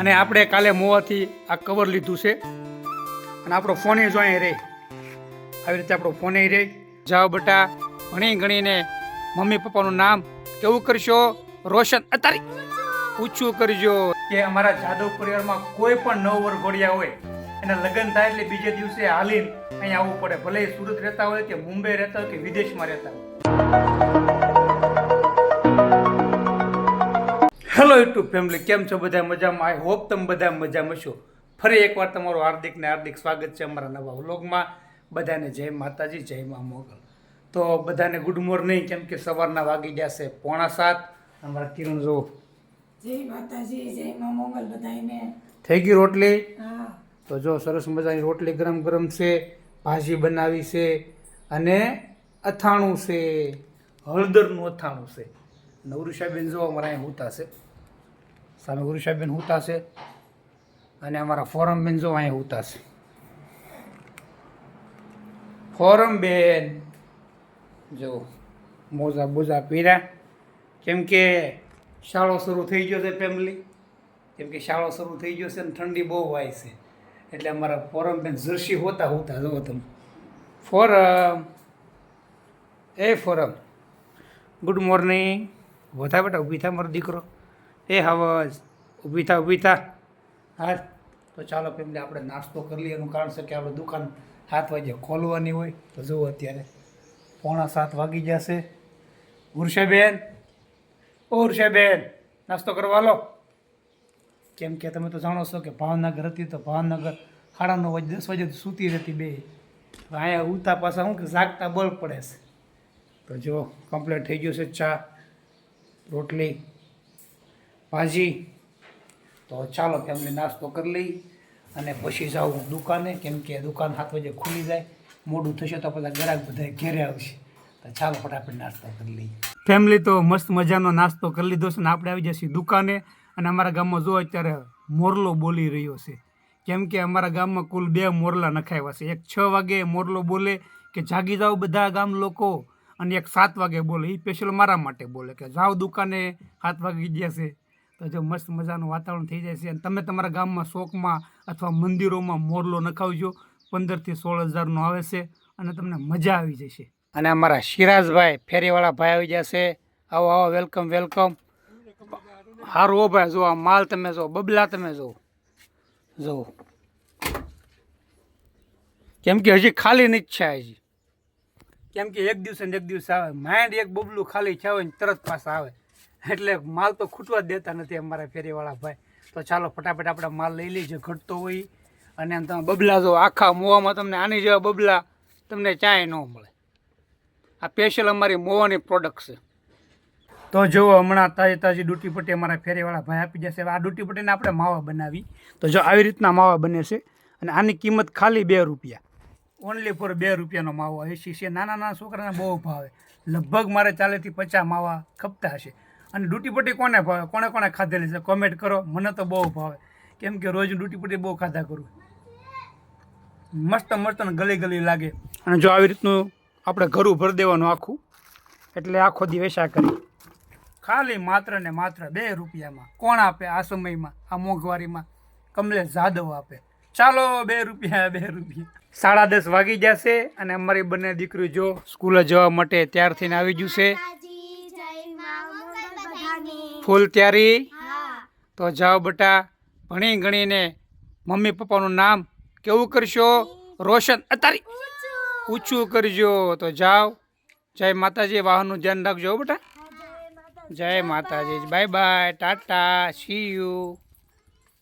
અને આપણે કાલે મોવાથી આ કવર લીધું છે. અને આપણો ફોને જો અહીં રહે. આવી રીતે આપણો ફોને રહે. જાઓ બેટા, ભણી ગણીને મમ્મી પપ્પાનું નામ કેવું કરશો? રોશન અત્યારે ઊંચું કરજો. કે અમારા જાદવ પરિવારમાં કોઈ પણ નવ વરઘોડિયા હોય, એના લગ્ન થાય એટલે બીજે દિવસે હાલીને અહીંયા આવવું પડે. ભલે સુરત રહેતા હોય કે મુંબઈ રહેતા હોય કે વિદેશમાં રહેતા હોય. હેલો યુટ્યુબ ફેમિલી કેમ છો? બધા મજામાં? આઈ હોપ તમે બધા મજામાં છો. ફરી એકવાર તમારું હાર્દિક ને હાર્દિક સ્વાગત છે અમારા નવા વ્લોગમાં. બધાને જય માતાજી જય મા મોગલ. તો બધાને ગુડ મોર્નિંગ કેમ કે સવારના વાગી ગયા છે પોણા સાત. અમારા કિરણ જો જય માતાજી જય મા મોગલ બધાને થઈ ગઈ રોટલી? તો જો સરસ મજાની રોટલી ગરમ ગરમ છે ભાજી બનાવી છે અને અથાણું છે. હળદરનું અથાણું છે. નવરુષાબેન જો અમારા અહીંયા હોતા છે સામે ઉરુષાબેન હોતા છે અને અમારા ફોરમ બેન જો અહીંયા હોતા છે ફોરમ બેન જો મોજા બોજા પીરા કેમ કે શાળો શરૂ થઈ ગયો છે ફેમિલી કેમ કે શાળો શરૂ થઈ ગયો છે ને ઠંડી બહુ હોય છે. એટલે અમારા ફોરમ બેન જર્સી હોતા હોતા, જુઓ તમે. ફોરમ. એ ફોરમ. Good morning. વધા બેટા, ઊભી થા મારો દીકરો. એ હવે ઊભી થા ઊભી થા. હા તો ચાલો ફેમિલી આપણે નાસ્તો કરી લઈએ, એનું કારણ છે કે આપણે દુકાન સાત વાગે ખોલવાની હોય. તો જુઓ અત્યારે પોણા સાત વાગી જશે. ઉર્ષેબેન. ઓ ઉર્ષેબેન, નાસ્તો કરવા લો કેમ કે તમે તો જાણો છો કે ભાવનગર હતી તો ભાવનગર સાડા નવ વાગે, દસ વાગે સૂતી રહેતી બે. અહીંયા ઉતા પાછા શું કે જાગતા બળ પડે છે. તો જો કમ્પ્લીટ થઈ ગયું છે ચા. રોટલી, ભાજી. તો ચાલો ફેમિલી નાસ્તો કરી લઈ અને પછી જાઉં દુકાને, કેમ કે દુકાન સાત વાગે ખુલી જાય. મોડું થશે તો બધા ગ્રાહક બધા ઘેરે આવશે. તો ચાલો ફટાફટ નાસ્તો કરી લઈએ. ફેમિલી તો મસ્ત મજાનો નાસ્તો કરી લીધો છે ને આપણે આવી જશે દુકાને. અને અમારા ગામમાં જો અત્યારે મોરલો બોલી રહ્યો છે. કેમ કે અમારા ગામમાં કુલ બે મોરલા નખાવ્યા છે. એક છ વાગે મોરલો બોલે કે જાગી જાઓ બધા ગામ લોકો. અને એક સાત વાગે બોલે એ સ્પેશિયલ મારા માટે બોલે કે જાઓ દુકાને, સાત વાગી છે. તો જો મસ્ત મજાનું વાતાવરણ થઈ છે. અને તમે તમારા ગામમાં શોખમાં અથવા મંદિરોમાં મોરલો નખાવજો. પંદરથી સોળ હજારનો આવે છે અને તમને મજા આવી જશે. અને અમારા સિરાજભાઈ ફેરીવાળા ભાઈ આવી જશે. આવો આવો વેલકમ વેલકમ સારું હો ભાઈ, જો માલ તમે જો, બબલા તમે જો. જો. કેમ કે હજી ખાલી નથી છે હજી. કેમ કે એક દિવસે ને એક દિવસ આવે. માઇન્ડ એક બબલું ખાલી હોય ને તરત પાછા આવે. એટલે માલ તો ખૂટવા જ દેતા નથી અમારા ફેરીવાળા ભાઈ. તો ચાલો ફટાફટ આપણે માલ લઈ લઈએ ઘટતો હોય. અને આમ તમે બબલા જો આખા મોવામાં તમને આની જેવા બબલા તમને ચાય ન મળે. આ સ્પેશિયલ અમારી મોવાની પ્રોડક્ટ છે. તો જુઓ હમણાં તાજી તાજી ડૂટી પટ્ટી અમારા ફેરીવાળા ભાઈ આપી જશે આ ડૂટી પટ્ટીને આપણે માવા બનાવી. તો જો આવી રીતના માવા બને છે. અને આની કિંમત ખાલી બે રૂપિયા. ઓનલી ફોર બે રૂપિયાનો માવો એસી છે. નાના નાના છોકરાને બહુ ભાવે. લગભગ મારે ચાલીસથી પચાસ માવા ખપતા હશે. અને ડૂટી પટ્ટી કોને ભાવે? કોણે કોણે ખાધેલી છે? કોમેન્ટ કરો. મને તો બહુ ભાવે. કેમ કે રોજ ડૂટી પટ્ટી બહુ ખાધા કરું. મસ્ત મસ્ત ને ગલી ગલી લાગે. અને જો આવી રીતનું આપણે ઘરું ભરી દેવાનું આખું, એટલે આખો દી વેસા કરી. ખાલી માત્ર ને માત્ર બે રૂપિયામાં. કોણ આપે આ સમયમાં? આ મોંઘવારીમાં? કમલેશ જાદવ આપે. ચાલો બે રૂપિયા બે રૂપિયા. સાડા દસ વાગી જશે અને અમારી બંને દીકરી જો સ્કૂલે જવા માટે ત્યાર થઈને આવી બધાની ફૂલ તૈયારી. તો જાઓ બેટા, ભણી ગણીને મમ્મી પપ્પાનું નામ કેવું કરશો? રોશન અત્યારે ઊંચું કરજો. તો જાઓ. જય માતાજી, વાહનનું ધ્યાન રાખજો બેટા. જય Mataji. Bye bye. Tata. See you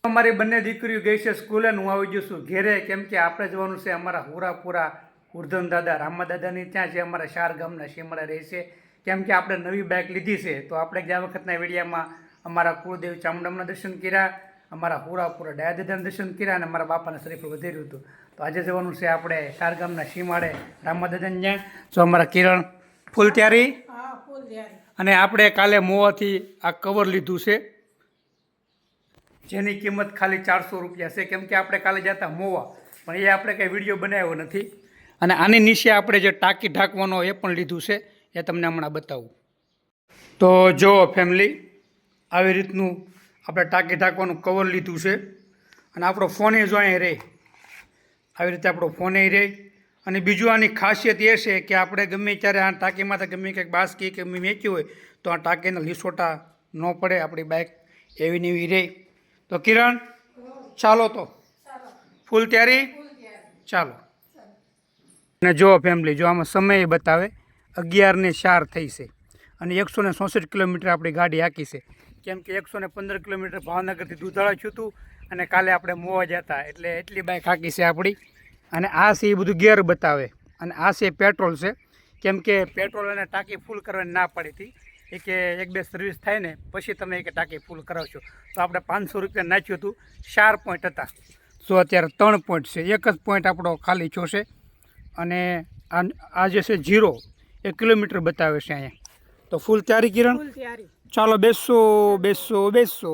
અમારી બંને દીકરીઓ ગઈ છે સ્કૂલે હું આવી ગયો છું ઘેરે. કેમ કે આપણે જવાનું છે અમારા હુરાપુરા ઉર્ધન દાદા રામા દાદાની. ત્યાં છે અમારા શાર ગામના શિમળા રહે છે. કેમ કે આપણે નવી બાઇક લીધી છે તો આપણે ગયા વખતના વિડીયામાં અમારા કુળદેવ ચામુંડાના દર્શન કર્યા અમારા હુરાપુરા ડાયા દાદાના દર્શન કર્યા અને અમારા બાપાના શરીફ વધેર્યું હતું. તો આજે જવાનું છે આપણે શાર ગામના સીમાડે રામા દાદાને ત્યાં. જો અમારા કિરણ ફૂલ તૈયારી? અને આપણે કાલે મોવાથી આ કવર લીધું છે. જેની કિંમત ખાલી ચારસો રૂપિયા છે. કેમ કે આપણે કાલે જતા મોવા, પણ એ આપણે કંઈ વીડિયો બનાવ્યો નથી. અને આની નીચે આપણે જે ટાંકી ઢાંકવાનો એ પણ લીધું છે, એ તમને હમણાં બતાવું. તો જો ફેમિલી આવી રીતનું આપણે ટાંકી ઢાંકવાનું કવર લીધું છે. અને આપણો ફોને જો અહીં રહે. આવી રીતે આપણો ફોને રહે. અને બીજું આની ખાસિયત એ છે કે આપણે ગમે ત્યારે આ ટાંકીમાંથી ગમે કંઈક બાસકી કે મેચ્યું હોય, તો આ ટાંકીના લીસોટા ન પડે, આપણી બાઇક એવી ને એવી રહે. તો કિરણ, ચાલો તો. ફૂલ તૈયારી? ચાલો. અને જો ફેમિલી જો આમાં સમય બતાવે અગિયારને ચાર થઈ છે. અને એકસો ને ચોસઠ કિલોમીટર આપણી ગાડી હાકી છે. કેમ કે એકસો ને પંદર કિલોમીટર ભાવનગરથી દૂધાળા છું હતું અને કાલે આપણે મોવા જતા. એટલે એટલી બાઇક હાકી છે આપણી. અને આ છે એ બધું ગેર બતાવે. અને આ છે પેટ્રોલ છે. કેમ કે પેટ્રોલ અને ટાંકી ફૂલ કરવાની ના પડી હતી. એ કે એક બે સર્વિસ થાય ને પછી તમે એક ટાંકી ફૂલ કરાવશો. તો આપણે પાંચસો રૂપિયા નાખ્યું હતું ચાર પોઈન્ટ હતા. સો અત્યારે ત્રણ પોઈન્ટ છે. એક જ પોઈન્ટ આપણો ખાલી છો છે. અને આ આ જે છે જીરો એ કિલોમીટર બતાવે છે અહીંયા. તો ફૂલ તૈયારી કિરણ? ચાલો બેસો બેસો બેસો.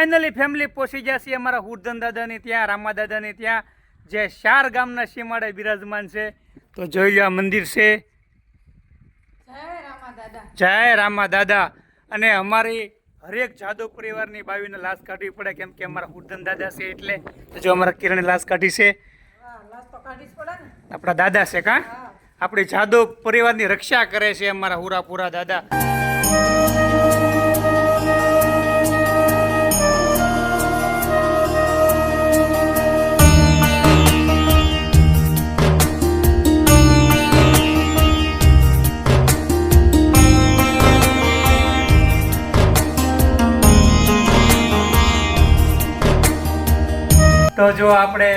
ફાઇનલી ફેમિલી પહોંચી જશે અમારા હુરધન દાદાની ત્યાં રામા દાદાની ત્યાં જે ચાર ગામના સીમાડે બિરાજમાન છે. તો જોઈ લો આ મંદિર છે. જય રામા દાદા. જય રામા દાદા. અને અમારી હરેક જાદવ પરિવારની બાવીને લાશ કાઢવી પડે કેમ કે અમારા હુરધન દાદા છે એટલે. જો અમારા કિરણે લાશ કાઢી છે. આપણા દાદા છે કા? આપણી જાદવ પરિવારની રક્ષા કરે છે અમારા હુરાપુરા દાદા. તો જો આપણે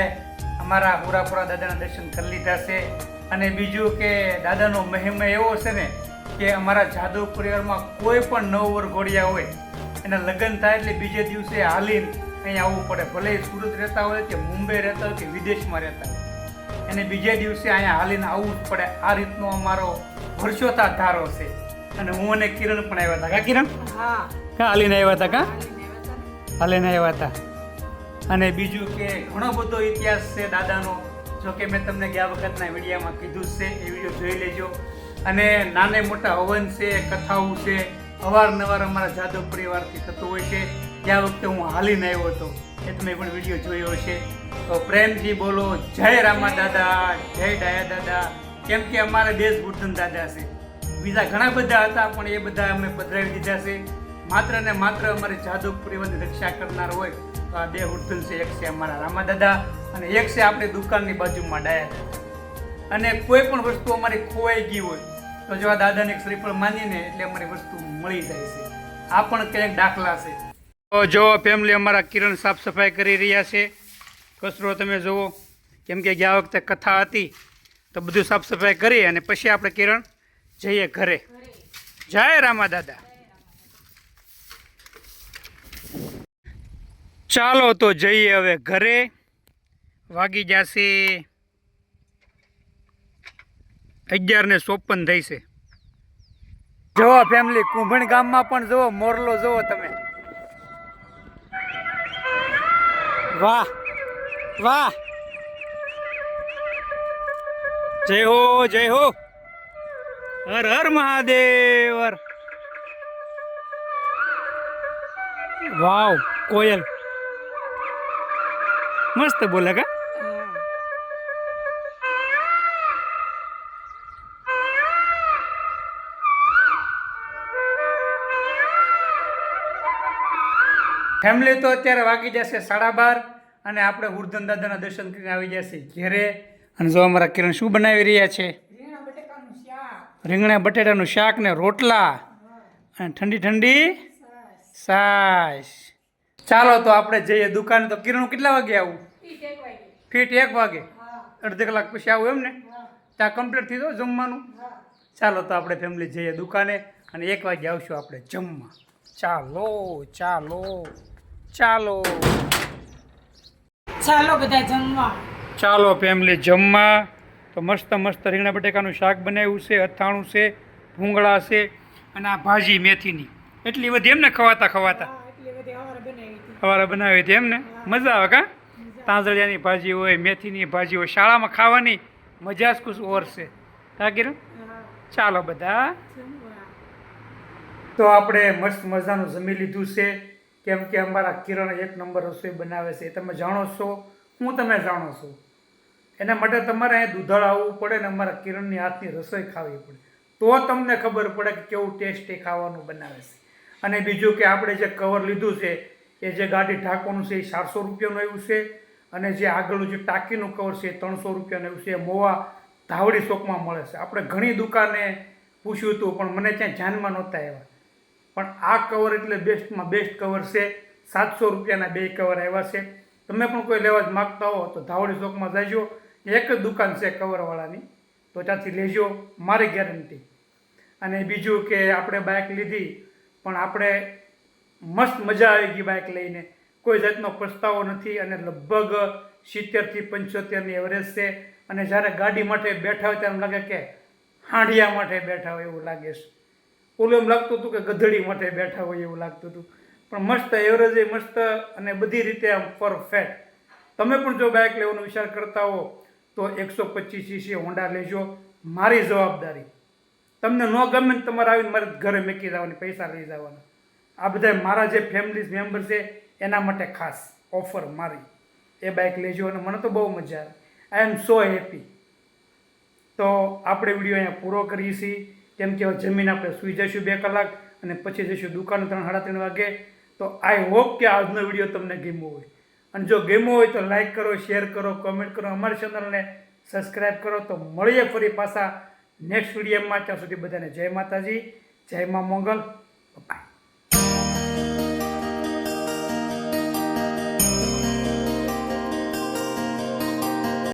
અમારા પુરાપુરા દાદાના દર્શન કરી લીધા છે અને બીજું કે દાદાનો મહિમા એવો છે ને કે અમારા જાદવ પરિવારમાં કોઈ પણ નવ વર ઘોડિયા હોય એના લગ્ન થાય એટલે બીજે દિવસે હાલીને અહીંયા આવવું પડે. ભલે એ સુરત રહેતા હોય કે મુંબઈ રહેતા હોય કે વિદેશમાં રહેતા હોય. એને બીજે દિવસે અહીંયા હાલીને આવવું જ પડે. આ રીતનો અમારો વર્ષોતા ધારો છે. અને હું અને કિરણ પણ આવ્યા હતા. કા કિરણ? હા. કા હાલીને આવ્યા હતા કા? હાલીને આવ્યા હતા. અને બીજું કે ઘણો બધો ઇતિહાસ છે દાદાનો, જો કે મેં તમને ગયા વખતના વિડીયામાં કીધું છે, એ વીડિયો જોઈ લેજો. અને નાને મોટા હવન છે, કથાઓ છે, અવારનવાર અમારા જાદવ પરિવારથી થતું હોય છે. ગયા વખતે હું હાલીને આવ્યો હતો, એ તમે પણ વીડિયો જોયો હશે. તો પ્રેમથી બોલો, જય રામા દાદા, જય ડાયા દાદા. કેમ કે અમારા દેશ દાદા છે. બીજા ઘણા બધા હતા, પણ એ બધા અમે પધરાવી દીધા છે. માત્ર ને માત્ર અમારી જાદુ પરિવારની રક્ષા કરનાર હોય તો આ બે ઉર્ધન છે. એક છે અમારા રામા દાદા અને એક છે આપણી દુકાનની બાજુમાં ડાયા. અને કોઈ પણ વસ્તુ અમારી ખોવાઈ ગઈ હોય તો જો આ દાદાને એક શ્રીફળ માનીને એટલે અમારી વસ્તુ મળી જાય છે. આ પણ ક્યાંક દાખલા છે. તો જો ફેમિલી અમારા કિરણ સાફ સફાઈ કરી રહ્યા છે. કચરો તમે જુઓ. કેમ કે ગયા વખતે કથા હતી. તો બધું સાફ સફાઈ કરી અને પછી આપણે કિરણ જઈએ ઘરે. જય રામા દાદા ચાલો તો જઈએ હવે ઘરે. વાગી જશે અગિયાર ને ચોપન થઈ છે જુઓ ફેમિલી કુંભણ ગામમાં પણ જુઓ, મોરલો જુઓ તમે. વાહ વાહ. જય હો જય હો. હર હર મહાદેવ. વાવ, કોયલ. મસ્ત બોલે કા? ફેમિલી તો અત્યારે વાગી જશે સાડા બાર અને આપણે ઉર્ધન દાદાના દર્શન કરીને આવી જશે ઘેરે. અને જો અમારા કિરણ શું બનાવી રહ્યા છે? રીંગણા બટેટાનું શાક ને રોટલા. અને ઠંડી ઠંડી સાસ ચાલો તો આપણે જઈએ દુકાને. તો કિરણ કેટલા વાગે આવું? ફીટ એક વાગે? હા. અડધી કલાક પછી આવું એમ ને? હા. ત્યાં કમ્પ્લીટ થઈ દો જમવાનું? ચાલો તો આપણે ફેમિલી જઈએ દુકાને અને એક વાગે આવશું આપણે જમવા. ચાલો ચાલો ચાલો. ચાલો બધા જમવા. ચાલો ફેમિલી જમવા. તો મસ્ત મસ્ત રીંગણા બટેકાનું શાક બનાવ્યું છે અથાણું છે ભૂંગળા છે અને આ ભાજી મેથીની. એટલી બધી એમને ખવાતા ખવાતા હા એટલી બધી અમારે બનાવી હતી સવારે બનાવી હતી એમને. મજા આવે કા? તાંજળિયાની ભાજી હોય, મેથીની ભાજી હોય, શાળામાં ખાવાની મજા જ કુછ ઓર છે. કા કિરણ? ચાલો બધા. તો આપણે મસ્ત મજાનું જમી લીધું છે. કેમ કે અમારા કિરણ એક નંબર રસોઈ બનાવે છે. એ તમે જાણો છો? હું તમે જાણો છો? એના માટે તમારે અહીંયા દૂધળ આવવું પડે ને અમારા કિરણની હાથની રસોઈ ખાવી પડે. તો તમને ખબર પડે કે કેવું ટેસ્ટી ખાવાનું બનાવે છે. અને બીજું કે આપણે જે કવર લીધું છે એ જે ગાડી ઢાંકવાનું છે એ ચારસો રૂપિયાનું આવ્યું છે અને જે આગળનું જે ટાંકીનું કવર છે એ ત્રણસો રૂપિયાનું આવ્યું છે. એ મોવા ધાવડી ચોકમાં મળે છે. આપણે ઘણી દુકાને પૂછ્યું હતું, પણ મને ત્યાં ધ્યાનમાં નહોતા આવ્યા. પણ આ કવર એટલે બેસ્ટમાં બેસ્ટ કવર છે. સાતસો રૂપિયાના બે કવર આવ્યા છે. તમે પણ કોઈ લેવા જ માગતા હો તો ધાવડી ચોકમાં જજો. એક જ દુકાન છે કવરવાળાની તો ત્યાંથી લેજો. મારી ગેરંટી અને બીજું કે આપણે બાઇક લીધી, પણ આપણે મસ્ત મજા આવી ગઈ બાઇક લઈને. કોઈ જાતનો પસ્તાવો નથી અને લગભગ સિત્તેરથી પંચોતેરની એવરેજ છે. અને જ્યારે ગાડી માટે બેઠા હોય ત્યારે એમ લાગે કે હાંડિયા માટે બેઠા હોય એવું લાગે છે. ઓલું એમ લાગતું હતું કે ગધડી માટે બેઠા હોય એવું લાગતું હતું. પણ મસ્ત એવરેજ મસ્ત અને બધી રીતે આમ પરફેક્ટ તમે પણ જો બાઇક લેવાનો વિચાર કરતા હો, તો એકસો પચીસ સીસી હોન્ડા લેજો. મારી જવાબદારી. તમને ન ગમે તમારે આવીને મારે ઘરે મૂકી જવાની, પૈસા લઈ જવાના. આ બધા મારા જે ફેમિલી મેમ્બર છે, એના માટે ખાસ ઓફર મારી. એ બાઇક લેજો અને મને તો બહુ મજા આવે. આઈ એમ સો હેપી તો આપણે વીડિયો અહીંયા પૂરો કરીએ છીએ. કેમ કે જમીન આપણે સૂઈ જઈશું બે કલાક અને પછી જઈશું દુકાન ત્રણ, સાડા ત્રણ વાગે. તો આઈ હોપ કે આજનો વીડિયો તમને ગમ્યો હોય. અને જો ગમ્યો હોય તો લાઇક કરો શેર કરો કોમેન્ટ કરો. અમારી ચેનલને સબસ્ક્રાઈબ કરો. તો મળીએ ફરી પાછા નેક્સ્ટ વિડીયોમાં. ત્યાં સુધી બધાને જય માતાજી, જય મા મંગલ. બાય